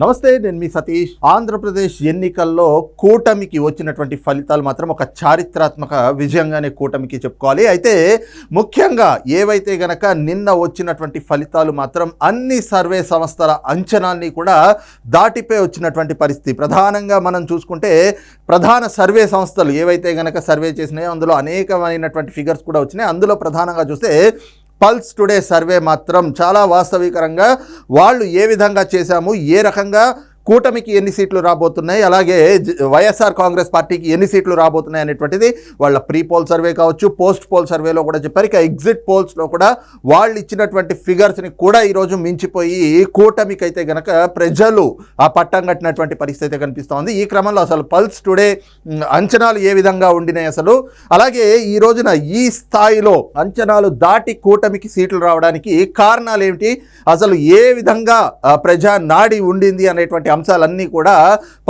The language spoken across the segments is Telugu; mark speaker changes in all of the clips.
Speaker 1: నమస్తే నేను మీ సతీష్. ఆంధ్రప్రదేశ్ ఎన్నికల్లో కూటమికి వచ్చినటువంటి ఫలితాలు మాత్రం ఒక చారిత్రాత్మక విజయంగానే కూటమికి చెప్పుకోవాలి. అయితే ముఖ్యంగా ఏవైతే గనక నిన్న వచ్చినటువంటి ఫలితాలు మాత్రం అన్ని సర్వే సంస్థల అంచనాల్ని కూడా దాటిపోయి వచ్చినటువంటి పరిస్థితి. ప్రధానంగా మనం చూసుకుంటే ప్రధాన సర్వే సంస్థలు ఏవైతే గనక సర్వే చేసినాయో అందులో అనేకమైనటువంటి ఫిగర్స్ కూడా వచ్చినాయి. అందులో ప్రధానంగా చూస్తే పల్స్ టుడే సర్వే మాత్రం చాలా వాస్తవికరంగా వాళ్ళు ఏ విధంగా చేశాము ఏ రకంగా కూటమికి ఎన్ని సీట్లు రాబోతున్నాయి? అలాగే వైఎస్ఆర్ కాంగ్రెస్ పార్టీకి ఎన్ని సీట్లు రాబోతున్నాయి అనేటువంటిది వాళ్ళ ప్రీ పోల్ సర్వే కావచ్చు పోస్ట్ పోల్ సర్వేలో కూడా చెప్పారు. ఇక ఎగ్జిట్ పోల్స్లో కూడా వాళ్ళు ఇచ్చినటువంటి ఫిగర్స్ని కూడా ఈరోజు మించిపోయి కూటమికి అయితే గనక ప్రజలు ఆ పట్టం కట్టినటువంటి పరిస్థితి అయితే కనిపిస్తోంది ఈ క్రమంలో అసలు పల్స్ టుడే అంచనాలు ఏ విధంగా ఉండినాయి అసలు? అలాగే ఈ రోజున ఈ స్థాయిలో అంచనాలు దాటి కూటమికి సీట్లు రావడానికి కారణాలు ఏమిటి? అసలు ఏ విధంగా ప్రజా నాడి ఉండింది అనేటువంటి అంశాలన్నీ కూడా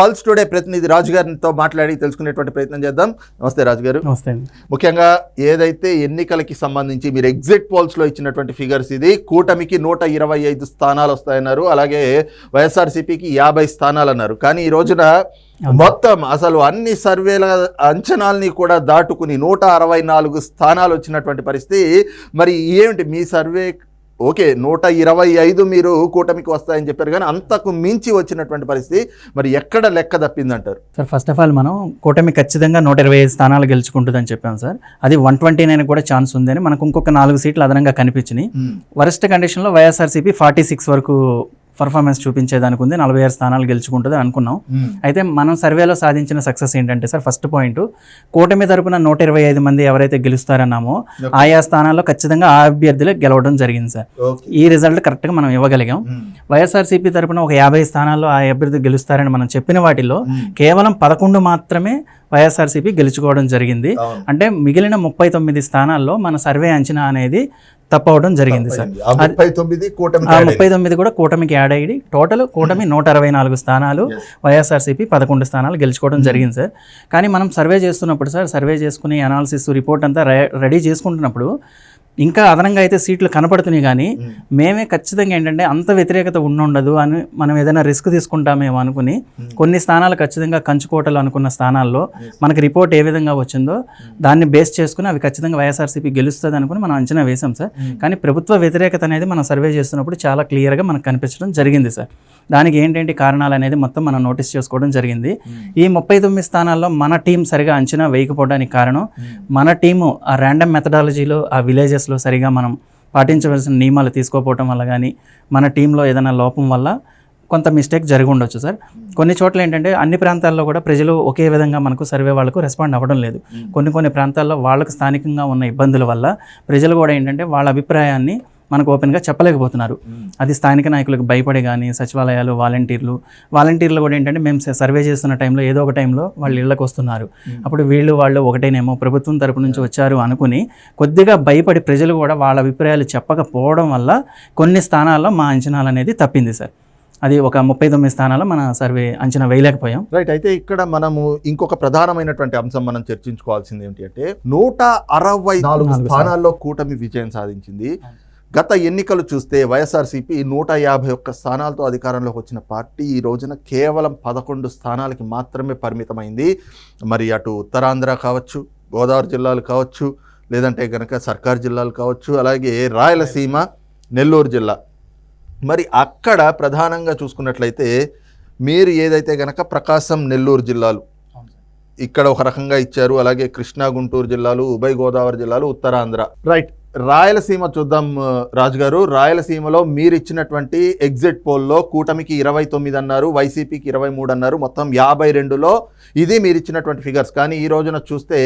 Speaker 1: పల్స్ టుడే ప్రతినిధి రాజు గారితో మాట్లాడి తెలుసుకునేటువంటి ప్రయత్నం చేద్దాం. నమస్తే రాజు గారు.
Speaker 2: నమస్తే
Speaker 1: ముఖ్యంగా ఏదైతే ఎన్నికలకి సంబంధించి మీరు ఎగ్జిట్ పోల్స్లో ఇచ్చినటువంటి ఫిగర్స్ ఇది కూటమికి నూట ఇరవై ఐదు స్థానాలు వస్తాయన్నారు. అలాగే వైఎస్ఆర్సీపీకి యాభై స్థానాలు అన్నారు. కానీ ఈ రోజున మొత్తం అసలు అన్ని సర్వేల అంచనాల్ని కూడా దాటుకుని నూట అరవై నాలుగు స్థానాలు వచ్చినటువంటి పరిస్థితి. మరి ఏమిటి మీ సర్వే ఓకే నూట ఇరవై ఐదు మీరు కూటమికి వస్తాయని చెప్పారు కానీ అంతకు మించి వచ్చినటువంటి పరిస్థితి మరి ఎక్కడ లెక్క తప్పిందంటారు?
Speaker 2: సార్ ఫస్ట్ ఆఫ్ ఆల్ మనం కూటమి ఖచ్చితంగా నూట ఇరవై ఐదు స్థానాలు గెలుచుకుంటుందని చెప్పాం సార్. అది వన్ ట్వంటీ నైన్ కూడా ఛాన్స్ ఉందని మనకు ఇంకొక నాలుగు సీట్లు అదనంగా కనిపించినాయి. వరస్ట్ కండిషన్లో వైఎస్ఆర్సీపీ ఫార్టీ సిక్స్ వరకు పర్ఫార్మెన్స్ చూపించేదానికి ఉంది. నలభై ఆరు స్థానాలు గెలుచుకుంటుంది అనుకున్నాం. అయితే మనం సర్వేలో సాధించిన సక్సెస్ ఏంటంటే సార్ ఫస్ట్ పాయింట్ కూటమి తరపున నూట ఇరవై ఐదు మంది ఎవరైతే గెలుస్తారన్నామో ఆయా స్థానాల్లో ఖచ్చితంగా ఆ అభ్యర్థులే గెలవడం జరిగింది సార్. ఈ రిజల్ట్ కరెక్ట్గా మనం ఇవ్వగలిగాం. వైఎస్ఆర్సీపీ తరపున ఒక యాభై స్థానాల్లో ఆ అభ్యర్థి గెలుస్తారని మనం చెప్పిన వాటిలో కేవలం పదకొండు మాత్రమే వైఎస్ఆర్సీపీ గెలుచుకోవడం జరిగింది. అంటే మిగిలిన ముప్పై తొమ్మిది స్థానాల్లో మన సర్వే అంచనా అనేది తప్పవడం జరిగింది సార్.
Speaker 1: ముప్పై తొమ్మిది
Speaker 2: ముప్పై తొమ్మిది కూడా కూటమికి యాడ్ అయ్యి టోటల్ కూటమి నూట అరవై నాలుగు స్థానాలు. వైఎస్ఆర్సీపీ పదకొండు స్థానాలు గెలుచుకోవడం జరిగింది సార్. కానీ మనం సర్వే చేస్తున్నప్పుడు సార్ సర్వే చేసుకుని అనాలిసిస్ రిపోర్ట్ అంతా రెడీ చేసుకుంటున్నప్పుడు ఇంకా అదనంగా అయితే సీట్లు కనపడుతున్నాయి కానీ మేమే. ఖచ్చితంగా ఏంటంటే అంత వ్యతిరేకత ఉండుండదు అని మనం ఏదైనా రిస్క్ తీసుకుంటామేమో అనుకుని కొన్ని స్థానాలు ఖచ్చితంగా కంచుకోటలు అనుకున్న స్థానాల్లో మనకి రిపోర్ట్ ఏ విధంగా వచ్చిందో దాన్ని బేస్ చేసుకుని అవి ఖచ్చితంగా వైఎస్ఆర్సీపీ గెలుస్తుంది అనుకుని మనం అంచనా వేసాం సార్. కానీ ప్రభుత్వ వ్యతిరేకత అనేది మనం సర్వే చేస్తున్నప్పుడు చాలా క్లియర్గా మనకు కనిపించడం జరిగింది సార్. దానికి ఏంటంటి కారణాలు అనేది మొత్తం మనం నోటీస్ చేసుకోవడం జరిగింది. ఈ ముప్పై తొమ్మిది స్థానాల్లో మన టీం సరిగా అంచనా వేయకపోవడానికి కారణం మన టీము ఆ ర్యాండమ్ మెథడాలజీలో ఆ విలేజెస్లో సరిగా మనం పాటించవలసిన నియమాలు తీసుకోకపోవటం వల్ల కానీ మన టీంలో ఏదైనా లోపం వల్ల కొంత మిస్టేక్ జరిగి ఉండొచ్చు సార్. కొన్ని చోట్ల ఏంటంటే అన్ని ప్రాంతాల్లో కూడా ప్రజలు ఒకే విధంగా మనకు సర్వే వాళ్ళకు రెస్పాండ్ అవ్వడం లేదు. కొన్ని కొన్ని ప్రాంతాల్లో వాళ్ళకు స్థానికంగా ఉన్న ఇబ్బందుల వల్ల ప్రజలు కూడా ఏంటంటే వాళ్ళ అభిప్రాయాన్ని మనకు ఓపెన్గా చెప్పలేకపోతున్నారు. అది స్థానిక నాయకులకు భయపడి కానీ సచివాలయాలు వాలంటీర్లు వాలంటీర్లు కూడా ఏంటంటే మేము సర్వే చేస్తున్న టైంలో ఏదో ఒక టైంలో వాళ్ళు ఇళ్ళకి వస్తున్నారు. అప్పుడు వీళ్ళు వాళ్ళు ఒకటేనేమో ప్రభుత్వం తరపు నుంచి వచ్చారు అనుకుని కొద్దిగా భయపడి ప్రజలు కూడా వాళ్ళ అభిప్రాయాలు చెప్పకపోవడం వల్ల కొన్ని స్థానాల్లో మా అంచనాలు అనేది తప్పింది సార్. అది ఒక ముప్పై తొమ్మిది స్థానాల్లో మన సర్వే అంచనా వేయలేకపోయాం.
Speaker 1: రైట్ అయితే ఇక్కడ మనము ఇంకొక ప్రధానమైనటువంటి అంశం మనం చర్చించుకోవాల్సింది ఏంటి అంటే నూట అరవై నాలుగు స్థానాల్లో కూటమి విజయం సాధించింది. గత ఎన్నికలు చూస్తే వైఎస్ఆర్సీపీ నూట యాభై ఒక్క స్థానాలతో అధికారంలోకి వచ్చిన పార్టీ ఈ రోజున కేవలం పదకొండు స్థానాలకి మాత్రమే పరిమితమైంది. మరి అటు ఉత్తరాంధ్ర కావచ్చు గోదావరి జిల్లాలు కావచ్చు లేదంటే కనుక సర్కార్ జిల్లాలు కావచ్చు అలాగే రాయలసీమ నెల్లూరు జిల్లా. మరి అక్కడ ప్రధానంగా చూసుకున్నట్లయితే మీరు ఏదైతే గనక ప్రకాశం నెల్లూరు జిల్లాలు ఇక్కడ ఒక రకంగా ఇచ్చారు అలాగే కృష్ణా గుంటూరు జిల్లాలు ఉభయ గోదావరి జిల్లాలు ఉత్తరాంధ్ర. రైట్ రాయలసీమ చూద్దాం రాజు గారు రాయలసీమలో మీరు ఇచ్చినటువంటి ఎగ్జిట్ పోల్లో కూటమికి ఇరవై తొమ్మిది అన్నారు వైసీపీకి ఇరవై మూడు అన్నారు మొత్తం యాభై రెండులో ఇది మీరు ఇచ్చినటువంటి ఫిగర్స్ కానీ ఈ రోజున చూస్తే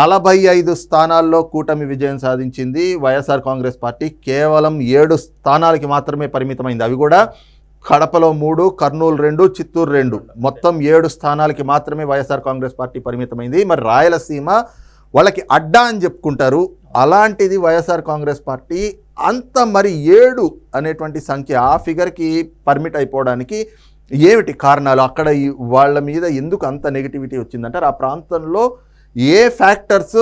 Speaker 1: నలభై ఐదు స్థానాల్లో కూటమి విజయం సాధించింది వైఎస్ఆర్ కాంగ్రెస్ పార్టీ. కేవలం ఏడు స్థానాలకి మాత్రమే పరిమితమైంది. అవి కూడా కడపలో మూడు కర్నూలు రెండు చిత్తూరు రెండు. మొత్తం ఏడు స్థానాలకి మాత్రమే వైఎస్ఆర్ కాంగ్రెస్ పార్టీ పరిమితమైంది. మరి రాయలసీమ వాళ్ళకి అడ్డా అని చెప్పుకుంటారు. అలాంటిది వైఎస్ఆర్ కాంగ్రెస్ పార్టీ అంత మరి ఏడు అనేటువంటి సంఖ్య ఆ ఫిగర్కి పర్మిట్ అయిపోవడానికి ఏమిటి కారణాలు? అక్కడ వాళ్ళ మీద ఎందుకు అంత నెగిటివిటీ వచ్చిందంటారు? ఆ ప్రాంతంలో ఏ ఫ్యాక్టర్స్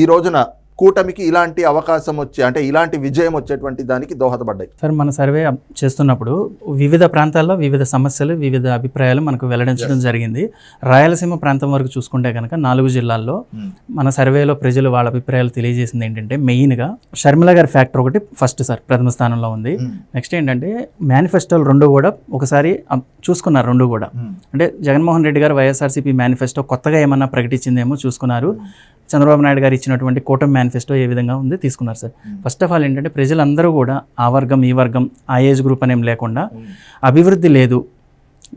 Speaker 1: ఈ రోజున కూటమికి ఇలాంటి అవకాశం వచ్చే అంటే ఇలాంటి విజయం వచ్చేటువంటి దానికి దోహదపడ్డాయి.
Speaker 2: సార్ మన సర్వే చేస్తున్నప్పుడు వివిధ ప్రాంతాల్లో వివిధ సమస్యలు వివిధ అభిప్రాయాలు మనకు వెల్లడించడం జరిగింది. రాయలసీమ ప్రాంతం వరకు చూసుకుంటే కనుక నాలుగు జిల్లాల్లో మన సర్వేలో ప్రజలు వాళ్ళ అభిప్రాయాలు తెలియజేసింది ఏంటంటే మెయిన్గా షర్మిల గారి ఫ్యాక్టర్ ఒకటి ఫస్ట్ సార్ ప్రథమ స్థానంలో ఉంది. నెక్స్ట్ ఏంటంటే మేనిఫెస్టోలు రెండు కూడా ఒకసారి చూసుకున్నారు రెండు కూడా. అంటే జగన్మోహన్ రెడ్డి గారు వైఎస్ఆర్సీపీ మేనిఫెస్టో కొత్తగా ఏమన్నా ప్రకటించిందేమో చూసుకున్నారు. చంద్రబాబు నాయుడు గారు ఇచ్చినటువంటి కూటమి మేనిఫెస్టో ఏ విధంగా ఉంది తీసుకున్నారు సార్. ఫస్ట్ ఆఫ్ ఆల్ ఏంటంటే ప్రజలందరూ కూడా ఆ వర్గం ఈ వర్గం ఆ ఏజ్ గ్రూప్ అనేం లేకుండా అభివృద్ధి లేదు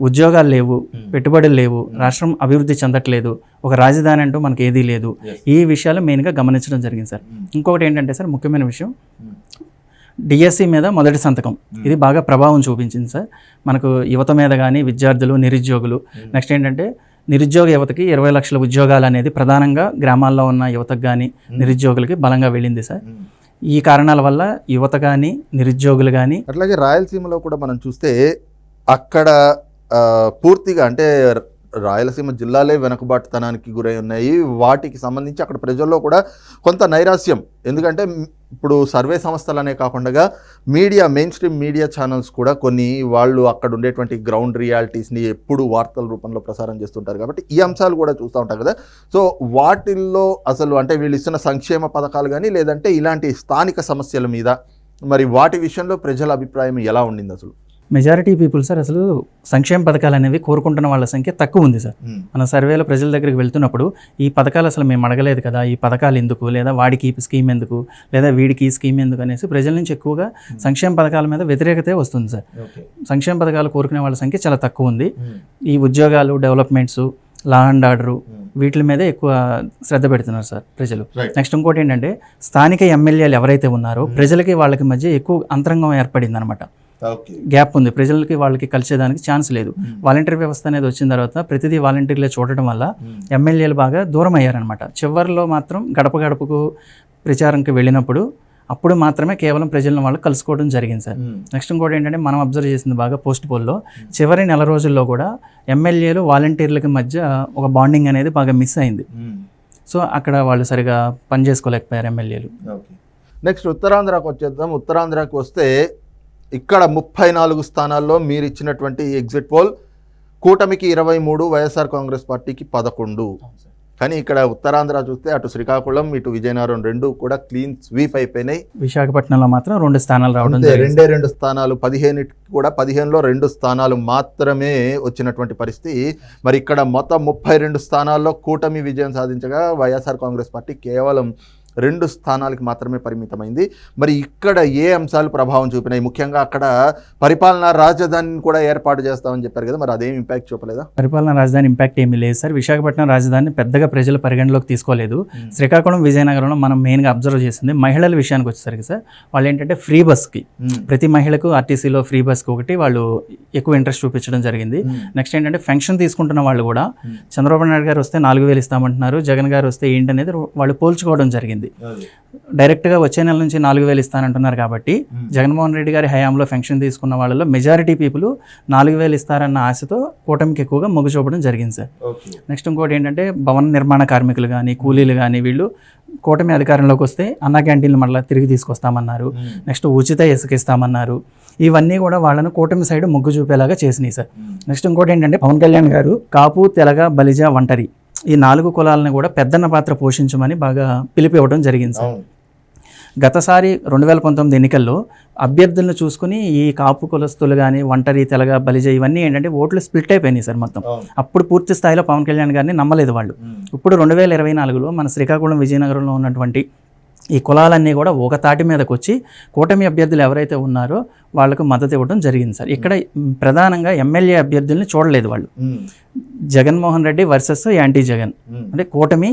Speaker 2: ఉద్యోగాలు లేవు పెట్టుబడులు లేవు రాష్ట్రం అభివృద్ధి చెందట్లేదు ఒక రాజధాని అంటూ మనకి ఏదీ లేదు. ఈ విషయాలు మెయిన్గా గమనించడం జరిగింది సార్. ఇంకొకటి ఏంటంటే సార్ ముఖ్యమైన విషయం డిఎస్సి మీద మొదటి సంతకం. ఇది బాగా ప్రభావం చూపించింది సార్. మనకు యువత మీద కానీ విద్యార్థులు నిరుద్యోగులు నెక్స్ట్ ఏంటంటే నిరుద్యోగ యువతకి ఇరవై లక్షల ఉద్యోగాలు అనేది ప్రధానంగా గ్రామాల్లో ఉన్న యువతకు కానీ నిరుద్యోగులకి బలంగా వెళ్ళింది సార్. ఈ కారణాల వల్ల యువత కానీ నిరుద్యోగులు కానీ
Speaker 1: అట్లాగే రాయలసీమలో కూడా మనం చూస్తే అక్కడ పూర్తిగా అంటే రాయలసీమ జిల్లాలే వెనుకబాటుతనానికి గురై ఉన్నాయి. వాటికి సంబంధించి అక్కడ ప్రజల్లో కూడా కొంత నైరాస్యం ఎందుకంటే ఇప్పుడు సర్వే సంస్థలనే కాకుండా media mainstream media channels కూడా కొన్ని వాళ్ళు అక్కడ ఉండేటువంటి గ్రౌండ్ రియాలిటీస్ని ఎప్పుడు వార్తల రూపంలో ప్రసారం చేస్తుంటారు కాబట్టి ఈ అంశాలు కూడా చూస్తూ ఉంటారు కదా. సో వాటిల్లో అసలు అంటే వీళ్ళు ఇస్తున్న సంక్షేమ పథకాలు కానీ లేదంటే ఇలాంటి స్థానిక సమస్యల మీద మరి వాటి విషయంలో ప్రజల అభిప్రాయం ఎలా ఉండింది అసలు?
Speaker 2: మెజారిటీ పీపుల్ సార్ అసలు సంక్షేమ పథకాలు అనేవి కోరుకుంటున్న వాళ్ళ సంఖ్య తక్కువ ఉంది సార్. మన సర్వేలో ప్రజల దగ్గరికి వెళ్తున్నప్పుడు ఈ పథకాలు అసలు మేము అడగలేదు కదా ఈ పథకాలు ఎందుకు? లేదా వాడికి ఈ స్కీమ్ ఎందుకు? లేదా వీడికి ఈ స్కీమ్ ఎందుకు అనేసి ప్రజల నుంచి ఎక్కువగా సంక్షేమ పథకాల మీద వ్యతిరేకతే వస్తుంది సార్. సంక్షేమ పథకాలు కోరుకునే వాళ్ళ సంఖ్య చాలా తక్కువ ఉంది. ఈ ఉద్యోగాలు డెవలప్మెంట్స్ లా అండ్ ఆర్డరు వీటి మీదే ఎక్కువ శ్రద్ధ పెడుతున్నారు సార్ ప్రజలు. నెక్స్ట్ ఇంకోటి ఏంటంటే స్థానిక ఎమ్మెల్యేలు ఎవరైతే ఉన్నారో ప్రజలకి వాళ్ళకి మధ్య ఎక్కువ అంతరంగం ఏర్పడింది అనమాట గ్యాప్ ఉంది. ప్రజలకి వాళ్ళకి కలిసేదానికి ఛాన్స్ లేదు. వాలంటీర్ వ్యవస్థ అనేది వచ్చిన తర్వాత ప్రతిదీ వాలంటీర్లే చూడటం వల్ల ఎమ్మెల్యేలు బాగా దూరం అయ్యారనమాట చివరిలో మాత్రం గడప గడపకు ప్రచారంకి వెళ్ళినప్పుడు అప్పుడు మాత్రమే కేవలం ప్రజలను వాళ్ళు కలుసుకోవడం జరిగింది సార్. నెక్స్ట్ ఇంకోటి ఏంటంటే మనం అబ్జర్వ్ చేసింది బాగా పోస్ట్ పోల్లో చివరి నెల రోజుల్లో కూడా ఎమ్మెల్యేలు వాలంటీర్లకి మధ్య ఒక బాండింగ్ అనేది బాగా మిస్ అయింది. సో అక్కడ వాళ్ళు సరిగా పని చేసుకోలేకపోయారు ఎమ్మెల్యేలు.
Speaker 1: నెక్స్ట్ ఉత్తరాంధ్రకు వచ్చేద్దాం. ఉత్తరాంధ్రకు వస్తే ఇక్కడ ముప్పై నాలుగు స్థానాల్లో మీరు ఇచ్చినటువంటి ఎగ్జిట్ పోల్ కూటమికి ఇరవై మూడు వైఎస్ఆర్ కాంగ్రెస్ పార్టీకి పదకొండు. కానీ ఇక్కడ ఉత్తరాంధ్ర చూస్తే అటు శ్రీకాకుళం ఇటు విజయనగరం రెండు కూడా క్లీన్ స్వీప్ అయిపోయినాయి.
Speaker 2: విశాఖపట్నంలో మాత్రం రెండు స్థానాలు రావడం
Speaker 1: రెండే రెండు స్థానాలు పదిహేను కూడా పదిహేనులో రెండు స్థానాలు మాత్రమే వచ్చినటువంటి పరిస్థితి. మరి ఇక్కడ మొత్తం ముప్పై రెండు స్థానాల్లో కూటమి విజయం సాధించగా వైఎస్ఆర్ కాంగ్రెస్ పార్టీ కేవలం రెండు స్థానాలకి మాత్రమే పరిమితమైంది. మరి ఇక్కడ ఏ అంశాలు ప్రభావం చూపినాయి? ముఖ్యంగా అక్కడ పరిపాలనా రాజధానిని కూడా ఏర్పాటు చేస్తామని చెప్పారు కదా మరి అదేం ఇంపాక్ట్ చూపలేదా?
Speaker 2: పరిపాలనా రాజధాని ఇంపాక్ట్ ఏమీ లేదు సార్. విశాఖపట్నం రాజధాని పెద్దగా ప్రజలు పరిగణలోకి తీసుకోలేదు. శ్రీకాకుళం విజయనగరంలో మనం మెయిన్గా అబ్జర్వ్ చేసింది మహిళల విషయానికి వచ్చేసరికి సార్ వాళ్ళు ఏంటంటే ఫ్రీ బస్కి ప్రతి మహిళకు ఆర్టీసీలో ఫ్రీ బస్కి ఒకటి వాళ్ళు ఎక్కువ ఇంట్రెస్ట్ చూపించడం జరిగింది. నెక్స్ట్ ఏంటంటే ఫెన్షన్ తీసుకుంటున్న వాళ్ళు కూడా చంద్రబాబు నాయుడు గారు వస్తే నాలుగు వేలు ఇస్తామంటున్నారు. జగన్ గారు వస్తే ఏంటనేది వాళ్ళు పోల్చుకోవడం జరిగింది. డైరెక్ట్గా వచ్చే నెల నుంచి నాలుగు వేలు ఇస్తానంటున్నారు కాబట్టి జగన్మోహన్ రెడ్డి గారి హయాంలో ఫెన్షన్ తీసుకున్న వాళ్ళలో మెజారిటీ పీపుల్ నాలుగు వేలు ఇస్తారన్న ఆశతో కూటమికి ఎక్కువగా మొగ్గు చూపడం జరిగింది సార్. నెక్స్ట్ ఇంకోటి ఏంటంటే భవన నిర్మాణ కార్మికులు కానీ కూలీలు కానీ వీళ్ళు కూటమి అధికారంలోకి వస్తే అన్న క్యాంటీన్లు మళ్ళీ తిరిగి తీసుకొస్తామన్నారు. నెక్స్ట్ ఉచిత ఇసుక ఇస్తామన్నారు. ఇవన్నీ కూడా వాళ్ళను కూటమి సైడ్ మొగ్గు చూపేలాగా చేసినాయి సార్. నెక్స్ట్ ఇంకోటి ఏంటంటే పవన్ కళ్యాణ్ గారు కాపు తెలగ బలిజ ఒంటరి ఈ నాలుగు కులాలను కూడా పెద్దన్న పాత్ర పోషించమని బాగా పిలిపివ్వడం జరిగింది సార్. గతసారి రెండు వేల పంతొమ్మిది ఎన్నికల్లో అభ్యర్థులను చూసుకుని ఈ కాపు కులస్తులు కానీ ఒంటరి తెలగ బలిజ ఇవన్నీ ఏంటంటే ఓట్లు స్ప్లిట్ అయిపోయినాయి సార్ మొత్తం. అప్పుడు పూర్తి స్థాయిలో పవన్ కళ్యాణ్ గారిని నమ్మలేదు వాళ్ళు. ఇప్పుడు రెండు వేల ఇరవై నాలుగులో మన శ్రీకాకుళం విజయనగరంలో ఉన్నటువంటి ఈ కులాలన్నీ కూడా ఒక తాటి మీదకి వచ్చి కూటమి అభ్యర్థులు ఎవరైతే ఉన్నారో వాళ్ళకు మద్దతు ఇవ్వడం జరిగింది సార్. ఇక్కడ ప్రధానంగా ఎమ్మెల్యే అభ్యర్థుల్ని చూడలేదు వాళ్ళు. Jaganmohan Reddy versus anti Jagan. అంటే కూటమి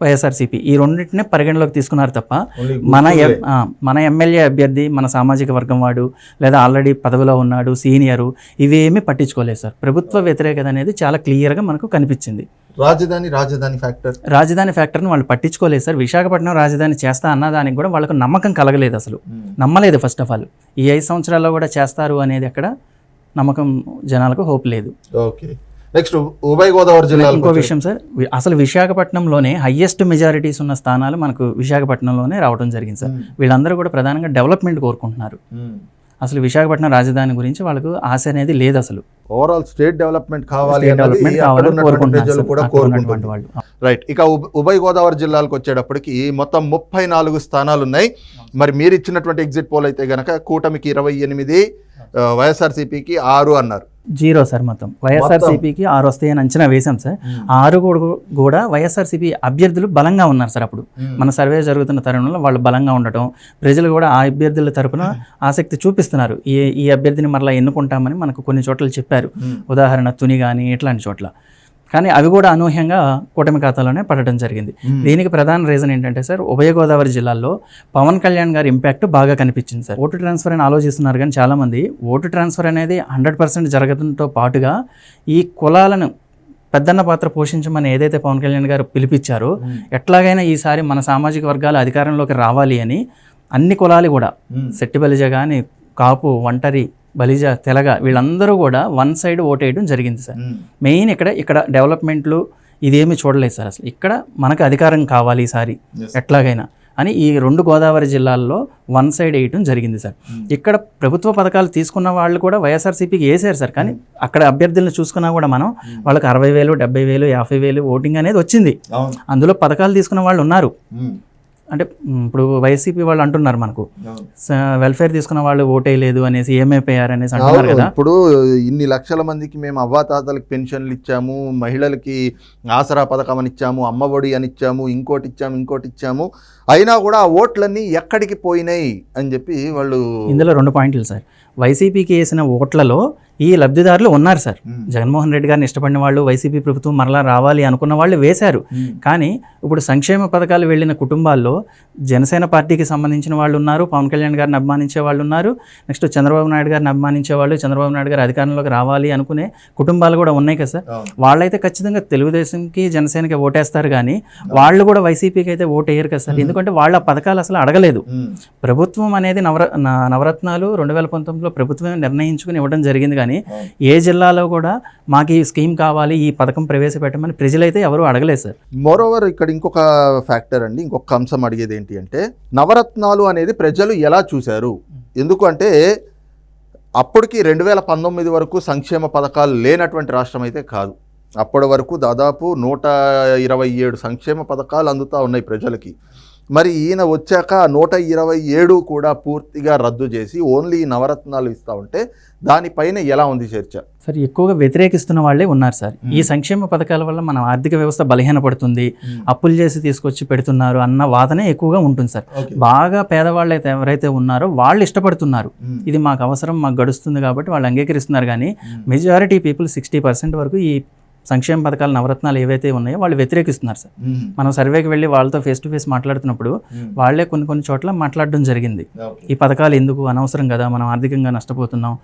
Speaker 2: వైఎస్ఆర్సీపీ ఈ రెండింటిని పరిగణలోకి తీసుకున్నారు తప్ప మన మన ఎమ్మెల్యే అభ్యర్థి మన సామాజిక వర్గం వాడు లేదా ఆల్రెడీ పదవిలో ఉన్నాడు సీనియరు ఇవేమీ పట్టించుకోలేదు సార్. ప్రభుత్వ వ్యతిరేకత అనేది చాలా క్లియర్గా మనకు కనిపించింది.
Speaker 1: రాజధాని రాజధాని ఫ్యాక్టర్.
Speaker 2: రాజధాని ఫ్యాక్టర్ని వాళ్ళు పట్టించుకోలేదు సార్. విశాఖపట్నం రాజధాని చేస్తా అన్నదానికి కూడా వాళ్ళకు నమ్మకం కలగలేదు అసలు. నమ్మలేదు ఫస్ట్ ఆఫ్ ఆల్. ఈ ఐదు సంవత్సరాల్లో కూడా చేస్తారు అనేది అక్కడ నమ్మకం జనాలకు హోప్ లేదు.
Speaker 1: ఓకే. నెక్స్ట్ ఉభయ గోదావరి జిల్లాలో
Speaker 2: ఇంకో విషయం సార్. అసలు విశాఖపట్నంలోనే హయ్యెస్ట్ మెజారిటీస్ ఉన్న స్థానాలు మనకు విశాఖపట్నంలోనే రావడం జరిగింది సార్. వీళ్ళందరూ కూడా ప్రధానంగా డెవలప్మెంట్ కోరుకుంటున్నారు. అసలు విశాఖపట్నం రాజధాని గురించి వాళ్ళకు ఆశ అనేది లేదు అసలు.
Speaker 1: ఓవరాల్ స్టేట్ డెవలప్మెంట్ కావాలి
Speaker 2: డెవలప్మెంట్ కావాలని వాళ్ళు.
Speaker 1: రైట్ ఇక ఉభ- ఉభయ గోదావరి జిల్లాలకు వచ్చేటప్పటికి మొత్తం ముప్పై నాలుగు స్థానాలు ఉన్నాయి. మరి మీరు ఇచ్చినటువంటి ఎగ్జిట్ పోల్ అయితే గనక కూటమికి ఇరవై ఎనిమిది వైఎస్ఆర్సీపీకి ఆరు అన్నారు.
Speaker 2: జీరో సార్ మొత్తం. వైఎస్ఆర్సీపీకి ఆరు వస్తాయి అని అంచనా వేశాం సార్. ఆరు కూడా- కూడా వైఎస్ఆర్సీపీ అభ్యర్థులు బలంగా ఉన్నారు సార్ అప్పుడు. మన సర్వే జరుగుతున్న తరుణంలో వాళ్ళు బలంగా ఉండటం ప్రజలు కూడా ఆ అభ్యర్థుల తరపున ఆసక్తి చూపిస్తున్నారు. ఈ ఈ అభ్యర్థిని మరలా ఎన్నుకుంటామని మనకు కొన్ని చోట్ల చెప్పారు. ఉదాహరణ తుని కానీ ఇట్లాంటి చోట్ల. కానీ అవి కూడా అనూహ్యంగా కూటమి ఖాతాలోనే పడటం జరిగింది. దీనికి ప్రధాన రీజన్ ఏంటంటే సార్ ఉభయ గోదావరి జిల్లాల్లో పవన్ కళ్యాణ్ గారి ఇంపాక్ట్ బాగా కనిపించింది సార్. ఓటు ట్రాన్స్ఫర్ అని ఆలోచిస్తున్నారు కానీ చాలామంది ఓటు ట్రాన్స్ఫర్ అనేది హండ్రెడ్ పర్సెంట్ జరగడంతో పాటుగా ఈ కులాలను పెద్దన్న పాత్ర పోషించమని ఏదైతే పవన్ కళ్యాణ్ గారు పిలిపించారో ఎట్లాగైనా ఈసారి మన సామాజిక వర్గాలు అధికారంలోకి రావాలి అని అన్ని కులాలు కూడా శెట్టి బలిజ కానీ కాపు ఒంటరి బలిజ తెలగ వీళ్ళందరూ కూడా వన్ సైడ్ ఓటేయడం జరిగింది సార్. మెయిన్ ఇక్కడ ఇక్కడ డెవలప్మెంట్లు ఇదేమీ చూడలేదు సార్ అసలు. ఇక్కడ మనకు అధికారం కావాలి ఈసారి ఎట్లాగైనా అని ఈ రెండు గోదావరి జిల్లాల్లో వన్ సైడ్ వేయటం జరిగింది సార్. ఇక్కడ ప్రభుత్వ పథకాలు తీసుకున్న వాళ్ళు కూడా వైఎస్ఆర్సీపీకి వేసారు సార్. కానీ అక్కడ అభ్యర్థులను చూసుకున్నా కూడా మనం వాళ్ళకి అరవై వేలు డెబ్బై వేలు యాభై వేలు ఓటింగ్ అనేది వచ్చింది. అందులో పథకాలు తీసుకున్న వాళ్ళు ఉన్నారు. అంటే ఇప్పుడు వైసీపీ వాళ్ళు అంటున్నారు మనకు. వెల్ఫేర్ తీసుకున్న వాళ్ళు ఓటేయలేదు అనేసి ఏమైపోయారు అనేసి అంటున్నారు కదా?
Speaker 1: ఇప్పుడు ఇన్ని లక్షల మందికి మేము అవ్వాతాతలకు పెన్షన్లు ఇచ్చాము మహిళలకి ఆసరా పథకం అని ఇచ్చాము అమ్మఒడి అని ఇచ్చాము ఇంకోటి ఇచ్చాము ఇంకోటి ఇచ్చాము. అయినా కూడా ఆ ఓట్లన్నీ ఎక్కడికి పోయినాయి అని చెప్పి వాళ్ళు
Speaker 2: ఇందులో రెండు పాయింట్లు సార్. వైసీపీకి వేసిన ఓట్లలో ఈ లబ్ధిదారులు ఉన్నారు సార్. జగన్మోహన్ రెడ్డి గారిని ఇష్టపడిన వాళ్ళు వైసీపీ ప్రభుత్వం మరలా రావాలి అనుకున్న వాళ్ళు వేశారు. కానీ ఇప్పుడు సంక్షేమ పథకాలు వెళ్ళిన కుటుంబాల్లో జనసేన పార్టీకి సంబంధించిన వాళ్ళు ఉన్నారు పవన్ కళ్యాణ్ గారిని అభిమానించే వాళ్ళు ఉన్నారు నెక్స్ట్ చంద్రబాబు నాయుడు గారిని అభిమానించే వాళ్ళు చంద్రబాబు నాయుడు గారు అధికారంలోకి రావాలి అనుకునే కుటుంబాలు కూడా ఉన్నాయి కదా సార్. వాళ్ళైతే ఖచ్చితంగా తెలుగుదేశంకి జనసేనకి ఓటేస్తారు కానీ వాళ్ళు కూడా వైసీపీకి అయితే ఓటు వేయరు కదా సార్. ఎందుకంటే వాళ్ళ పథకాలు అసలు అడగలేదు. ప్రభుత్వం అనేది నవర నవరత్నాలు రెండు వేల పంతొమ్మిదిలో ప్రభుత్వమే నిర్ణయించుకుని ఇవ్వడం జరిగింది కానీ ఏ జిల్లాలో కూడా మాకు ఈ స్కీమ్ కావాలి ఈ పథకం ప్రవేశపెట్టమని ప్రజలైతే ఎవరు అడగలేదు సార్.
Speaker 1: మోరోవర్ ఇక్కడ ఇంకొక ఫ్యాక్టర్ అండి ఇంకొక అంశం అడిగేది ఏంటి అంటే నవరత్నాలు అనేది ప్రజలు ఎలా చూశారు? ఎందుకు అంటే అప్పటికి రెండు వేల పంతొమ్మిది వరకు సంక్షేమ పథకాలు లేనటువంటి రాష్ట్రం అయితే కాదు. అప్పటి వరకు దాదాపు నూట ఇరవై ఏడు సంక్షేమ పథకాలు అందుతూ ఉన్నాయి ప్రజలకి. మరి ఈయన వచ్చాక నూట ఇరవై ఏడు కూడా పూర్తిగా రద్దు చేసి ఓన్లీ నవరత్నాలు ఇస్తూ ఉంటే దానిపైన ఎలా ఉంది చర్చ?
Speaker 2: సార్ ఎక్కువగా వ్యతిరేకిస్తున్న వాళ్ళే ఉన్నారు సార్. ఈ సంక్షేమ పథకాల వల్ల మన ఆర్థిక వ్యవస్థ బలహీనపడుతుంది. అప్పులు చేసి తీసుకొచ్చి పెడుతున్నారు అన్న వాదనే ఎక్కువగా ఉంటుంది సార్. బాగా పేదవాళ్ళు అయితే ఎవరైతే ఉన్నారో వాళ్ళు ఇష్టపడుతున్నారు. ఇది మాకు అవసరం మాకు గడుస్తుంది కాబట్టి వాళ్ళు అంగీకరిస్తున్నారు కానీ మెజారిటీ పీపుల్ సిక్స్టీ పర్సెంట్ వరకు ఈ సంక్షేమ పథకాల నవరత్నాలు ఏవైతే ఉన్నాయో వాళ్ళు వ్యతిరేకిస్తున్నారు సార్. మనం సర్వేకి వెళ్ళి వాళ్ళతో ఫేస్ టు ఫేస్ మాట్లాడుతున్నప్పుడు వాళ్ళే కొన్ని కొన్ని చోట్ల మాట్లాడడం జరిగింది. ఈ పథకాలు ఎందుకు? అనవసరం కదా మనం ఆర్థికంగా నష్టపోతున్నాం.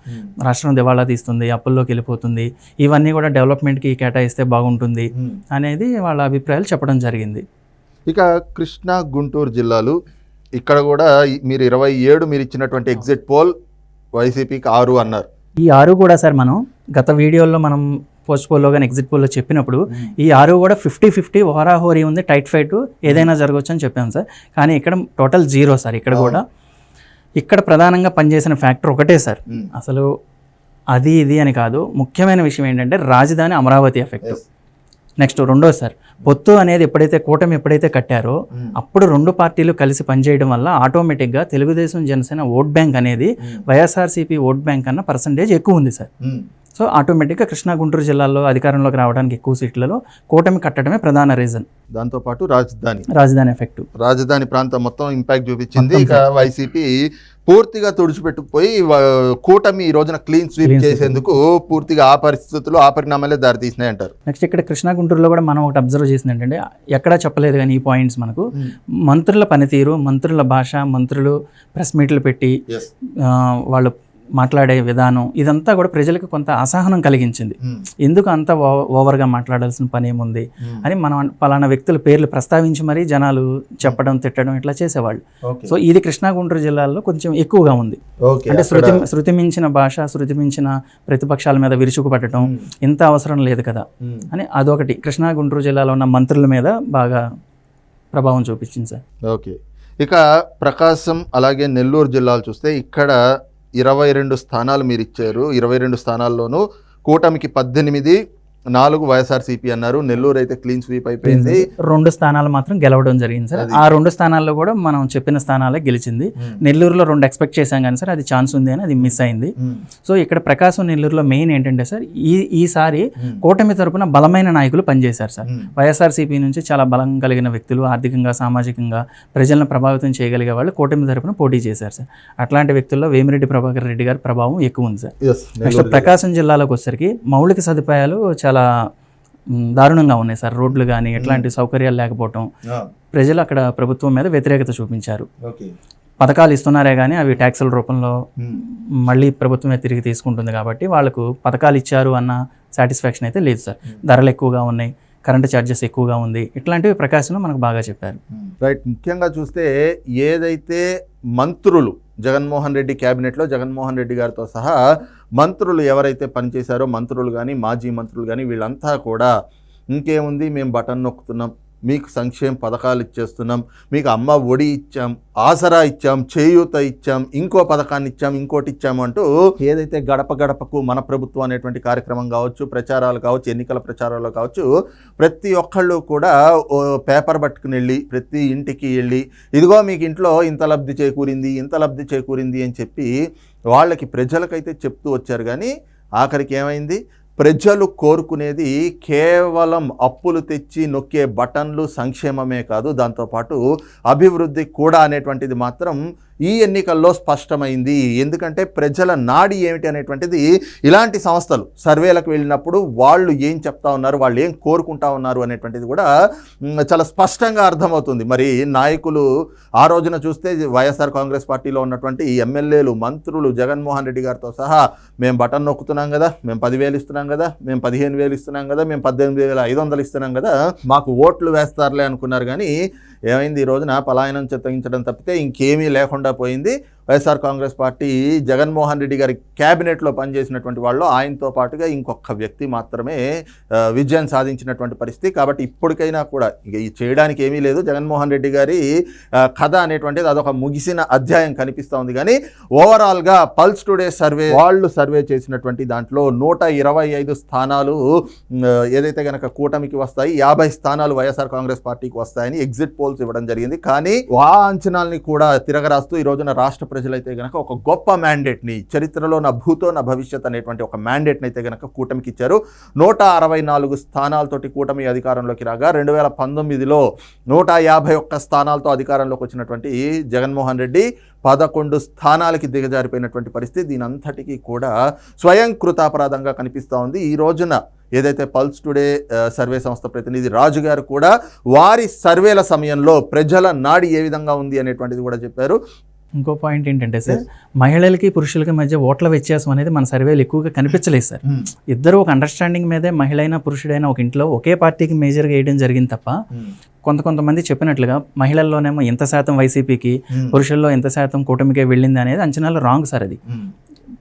Speaker 2: రాష్ట్రం దివాళా తీస్తుంది అప్పుల్లోకి వెళ్ళిపోతుంది. ఇవన్నీ కూడా డెవలప్మెంట్కి కేటాయిస్తే బాగుంటుంది అనేది వాళ్ళ అభిప్రాయాలు చెప్పడం జరిగింది.
Speaker 1: ఇక కృష్ణా గుంటూరు జిల్లాలు. ఇక్కడ కూడా మీరు ఇరవై ఏడు మీరు ఇచ్చినటువంటి ఎగ్జిట్ పోల్ వైసీపీకి ఆరు అన్నారు.
Speaker 2: ఈ ఆరు కూడా సార్ మనం గత వీడియోలో మనం పోస్ట్ పోల్లో కానీ ఎగ్జిట్ పోల్లో చెప్పినప్పుడు ఈ ఆరు కూడా ఫిఫ్టీ ఫిఫ్టీ హోరాహోరీ ఉంది టైట్ ఫైట్ ఏదైనా జరగవచ్చు అని చెప్పాం సార్. కానీ ఇక్కడ టోటల్ జీరో సార్ ఇక్కడ కూడా. ఇక్కడ ప్రధానంగా పనిచేసిన ఫ్యాక్టర్ ఒకటే సార్. అసలు అది ఇది అని కాదు. ముఖ్యమైన విషయం ఏంటంటే రాజధాని అమరావతి ఎఫెక్ట్ నెక్స్ట్ రెండో సార్ పొత్తు అనేది ఎప్పుడైతే కూటమి ఎప్పుడైతే కట్టారో అప్పుడు రెండు పార్టీలు కలిసి పనిచేయడం వల్ల ఆటోమేటిక్గా తెలుగుదేశం జనసేన ఓట్ బ్యాంక్ అనేది వైఎస్ఆర్సీపీ ఓట్ బ్యాంక్ కన్నా పర్సంటేజ్ ఎక్కువ ఉంది సార్. సో ఆటోమేటిక్గా కృష్ణా గుంటూరు జిల్లాల్లో అధికారంలోకి రావడానికి ఎక్కువ సీట్లలో కూటమి కట్టడమే ప్రధాన రీజన్.
Speaker 1: దాంతోపాటు రాజధాని.
Speaker 2: రాజధాని ఎఫెక్ట్.
Speaker 1: రాజధాని ప్రాంతం మొత్తం ఇంపాక్ట్ చూపించింది ఇక వైసీపీ. పూర్తిగా తుడిచిపెట్టుకుపోయి కూటమి ఈ రోజున క్లీన్ స్వీప్. చేసేందుకు పూర్తిగా ఆ పరిస్థితులు ఆ పరిణామాలే దారితీసినాయి అంటారు.
Speaker 2: నెక్స్ట్ ఇక్కడ కృష్ణా గుంటూరులో కూడా మనం ఒకటి అబ్జర్వ్ చేసింది ఏంటంటే ఎక్కడా చెప్పలేదు కానీ ఈ పాయింట్స్ మనకు. మంత్రుల పనితీరు మంత్రుల భాష మంత్రులు ప్రెస్ మీట్లు పెట్టి వాళ్ళు మాట్లాడే విధానం ఇదంతా కూడా ప్రజలకు కొంత అసహనం కలిగించింది. ఎందుకు అంత ఓవర్గా మాట్లాడాల్సిన పని ఏముంది అని మనం పలానా వ్యక్తుల పేర్లు ప్రస్తావించి మరీ జనాలు చెప్పడం తిట్టడం ఇట్లా చేసేవాళ్ళు. సో ఇది కృష్ణా గుంటూరు జిల్లాలో కొంచెం ఎక్కువగా ఉంది. అంటే శృతి శృతి మించిన భాష శృతి మించిన ప్రతిపక్షాల మీద విరుచుకుపట్టడం ఇంత అవసరం లేదు కదా. అని అదొకటి. కృష్ణా గుంటూరు జిల్లాలో ఉన్న మంత్రుల మీద బాగా ప్రభావం చూపించింది సార్.
Speaker 1: ఓకే. ఇక ప్రకాశం అలాగే నెల్లూరు జిల్లాలు చూస్తే ఇక్కడ ఇరవై రెండు స్థానాలు మీరు ఇచ్చారు ఇరవై రెండు స్థానాల్లోనూ కూటమికి పద్దెనిమిది నాలుగు వైఎస్ఆర్సీపీ అన్నారు. నెల్లూరు అయితే క్లీన్ స్వీప్ అయిపోయింది.
Speaker 2: రెండు స్థానాలు మాత్రం గెలవడం జరిగింది సార్. ఆ రెండు స్థానాల్లో కూడా మనం చెప్పిన స్థానాలే గెలిచింది. నెల్లూరులో రెండు ఎక్స్పెక్ట్ చేశాం కానీ సార్ అది ఛాన్స్ ఉంది అని అది మిస్ అయింది. సో ఇక్కడ ప్రకాశం నెల్లూరులో మెయిన్ ఏంటంటే సార్ ఈ ఈసారి కూటమి తరపున బలమైన నాయకులు పనిచేశారు సార్. వైఎస్ఆర్సీపీ నుంచి చాలా బలం కలిగిన వ్యక్తులు ఆర్థికంగా సామాజికంగా ప్రజలను ప్రభావితం చేయగలిగే వాళ్ళు కూటమి తరపున పోటీ చేశారు సార్. అట్లాంటి వ్యక్తుల్లో వేమిరెడ్డి ప్రభాకర్ రెడ్డి గారి ప్రభావం ఎక్కువ ఉంది సార్. నెక్స్ట్ ప్రకాశం జిల్లాలోకి వచ్చేసరికి మౌలిక సదుపాయాలు చాలా మ్, దారుణంగా ఉన్నాయి సార్. రోడ్లు కానీ ఎట్లాంటి సౌకర్యాలు లేకపోవటం. ప్రజలు అక్కడ ప్రభుత్వం మీద వ్యతిరేకత చూపించారు. పథకాలు ఇస్తున్నారే కానీ అవి ట్యాక్సుల రూపంలో మళ్ళీ ప్రభుత్వమే తిరిగి తీసుకుంటుంది కాబట్టి వాళ్ళకు పథకాలు ఇచ్చారు అన్న సాటిస్ఫాక్షన్ అయితే లేదు సార్. ధరలు ఎక్కువగా ఉన్నాయి కరెంటు ఛార్జెస్ ఎక్కువగా ఉంది. ఇట్లాంటివి ప్రకాశంలో మనకు బాగా చెప్పారు.
Speaker 1: రైట్. ముఖ్యంగా చూస్తే ఏదైతే మంత్రులు జగన్మోహన్ రెడ్డి క్యాబినెట్లో జగన్మోహన్ రెడ్డి గారితో సహా మంత్రులు ఎవరైతే పనిచేశారో మంత్రులు కానీ మాజీ మంత్రులు కానీ వీళ్ళంతా కూడా ఇంకేముంది? మేము బటన్ నొక్కుతున్నాం. మీకు సంక్షేమ పథకాలు ఇచ్చేస్తున్నాం మీకు అమ్మ ఒడి ఇచ్చాం ఆసరా ఇచ్చాం చేయూత ఇచ్చాం ఇంకో పథకాన్ని ఇచ్చాం ఇంకోటి ఇచ్చాము అంటూ ఏదైతే గడప గడపకు మన ప్రభుత్వం అనేటువంటి కార్యక్రమం కావచ్చు ప్రచారాలు కావచ్చు ఎన్నికల ప్రచారాలు కావచ్చు ప్రతి ఒక్కళ్ళు కూడా ఓ పేపర్ పట్టుకుని వెళ్ళి ప్రతి ఇంటికి వెళ్ళి ఇదిగో మీకు ఇంట్లో ఇంత లబ్ధి చేకూరింది ఇంత లబ్ధి చేకూరింది అని చెప్పి వాళ్ళకి ప్రజలకైతే చెప్తూ వచ్చారు. కానీ ఆఖరికి ఏమైంది? ప్రజలు కోరుకునేది కేవలం అప్పులు తెచ్చి నొక్కే బటన్లు సంక్షేమమే కాదు దాంతోపాటు అభివృద్ధి కూడా అనేటువంటిది మాత్రం ఈ ఎన్నికల్లో స్పష్టమైంది. ఎందుకంటే ప్రజల నాడి ఏమిటి అనేటువంటిది ఇలాంటి సంస్థలు సర్వేలకు వెళ్ళినప్పుడు వాళ్ళు ఏం చెప్తా ఉన్నారు వాళ్ళు ఏం కోరుకుంటా ఉన్నారు అనేటువంటిది కూడా చాలా స్పష్టంగా అర్థమవుతుంది. మరి నాయకులు ఆ రోజున చూస్తే వైఎస్ఆర్ కాంగ్రెస్ పార్టీలో ఉన్నటువంటి ఎమ్మెల్యేలు మంత్రులు జగన్మోహన్ రెడ్డి గారితో సహా మేము బటన్ నొక్కుతున్నాం కదా మేము పదివేలు ఇస్తున్నాం కదా మేము పదిహేను వేలు ఇస్తున్నాం కదా మేము పద్దెనిమిది వేల ఐదు వందలు ఇస్తున్నాం కదా మాకు ఓట్లు వేస్తారులే అనుకున్నారు. కానీ ఏమైంది? ఈ రోజున పలాయనం చిత్తగించడం తప్పితే ఇంకేమీ లేకుండా పోయింది. వైఎస్ఆర్ కాంగ్రెస్ పార్టీ జగన్మోహన్ రెడ్డి గారి క్యాబినెట్లో పనిచేసినటువంటి వాళ్ళు ఆయనతో పాటుగా ఇంకొక వ్యక్తి మాత్రమే విజయం సాధించినటువంటి పరిస్థితి. కాబట్టి ఇప్పటికైనా కూడా ఇక ఈ చేయడానికి ఏమీ లేదు. జగన్మోహన్ రెడ్డి గారి కథ అనేటువంటిది అదొక ముగిసిన అధ్యాయం కనిపిస్తూ ఉంది. కానీ ఓవరాల్గా పల్స్ టుడే సర్వే వాళ్ళు సర్వే చేసినటువంటి దాంట్లో నూట ఇరవై ఐదు స్థానాలు ఏదైతే గనక కూటమికి వస్తాయి యాభై స్థానాలు వైఎస్ఆర్ కాంగ్రెస్ పార్టీకి వస్తాయని ఎగ్జిట్ పోల్స్ ఇవ్వడం జరిగింది. కానీ ఆ అంచనాల్ని కూడా తిరగరాస్తూ ఈ రోజున రాష్ట్ర ప్రజలైతే గనక ఒక గొప్ప మ్యాండేట్ని చరిత్రలో నా భూతో నా భవిష్యత్ అనేటువంటి ఒక మ్యాండేట్ని అయితే గనక కూటమికి ఇచ్చారు. నూట అరవై నాలుగు స్థానాలతోటి కూటమి అధికారంలోకి రాగా రెండు వేల పంతొమ్మిదిలో నూట యాభై ఒక్క స్థానాలతో అధికారంలోకి వచ్చినటువంటి జగన్మోహన్ రెడ్డి పదకొండు స్థానాలకి దిగజారిపోయినటువంటి పరిస్థితి దీని అంతటికీ కూడా స్వయం కృతాపరాధంగా కనిపిస్తూ ఉంది. ఈ రోజున ఏదైతే పల్స్ టుడే సర్వే సంస్థ ప్రతినిధి రాజు గారు కూడా వారి సర్వేల సమయంలో ప్రజల నాడి ఏ విధంగా ఉంది అనేటువంటిది కూడా చెప్పారు.
Speaker 2: ఇంకో పాయింట్ ఏంటంటే సార్ మహిళలకి పురుషులకి మధ్య ఓట్ల వ్యత్యాసం అనేది మన సర్వేలు ఎక్కువగా కనిపించలేదు సార్. ఇద్దరు ఒక అండర్స్టాండింగ్ మీదే మహిళ అయినా పురుషుడైనా ఒక ఇంట్లో ఒకే పార్టీకి మేజర్గా వేయడం జరిగింది తప్ప కొంత కొంతమంది చెప్పినట్లుగా మహిళల్లోనేమో ఎంత శాతం వైసీపీకి పురుషుల్లో ఎంత శాతం కూటమికే వెళ్ళింది అనేది అంచనాలు రాంగ్ సార్ అది.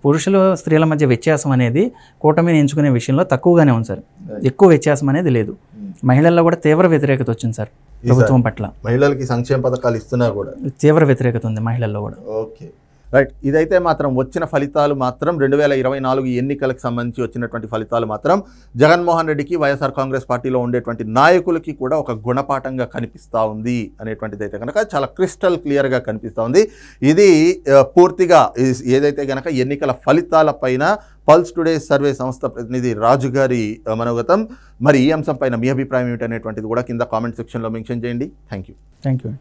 Speaker 2: పురుషులు స్త్రీల మధ్య వ్యత్యాసం అనేది కూటమిని ఎంచుకునే విషయంలో తక్కువగానే ఉంది సార్. ఎక్కువ వ్యత్యాసం అనేది లేదు. మహిళల్లో కూడా తీవ్ర వ్యతిరేకత వచ్చింది సార్. ప్రభుత్వం పట్ల.
Speaker 1: మహిళలకి సంక్షేమ పథకాలు ఇస్తున్నా కూడా.
Speaker 2: తీవ్ర వ్యతిరేకత ఉంది మహిళల్లో కూడా.
Speaker 1: ఓకే. రైట్ ఇదైతే మాత్రం వచ్చిన ఫలితాలు మాత్రం రెండు వేల ఇరవై నాలుగు ఎన్నికలకు సంబంధించి వచ్చినటువంటి ఫలితాలు మాత్రం జగన్మోహన్ రెడ్డికి వైఎస్ఆర్ కాంగ్రెస్ పార్టీలో ఉండేటువంటి నాయకులకి కూడా ఒక గుణపాఠంగా కనిపిస్తూ ఉంది అనేటువంటిది అయితే కనుక చాలా క్రిస్టల్ క్లియర్గా కనిపిస్తూ ఉంది. ఇది పూర్తిగా ఏదైతే కనుక ఎన్నికల ఫలితాల పైన పల్స్ టుడే సర్వే సంస్థ ప్రతినిధి రాజు గారి మనోగతం. మరి ఈ అంశం పైన మీ అభిప్రాయం ఏమిటనేటువంటిది కూడా కింద కామెంట్ సెక్షన్లో మెన్షన్ చేయండి. Thank you
Speaker 2: thank you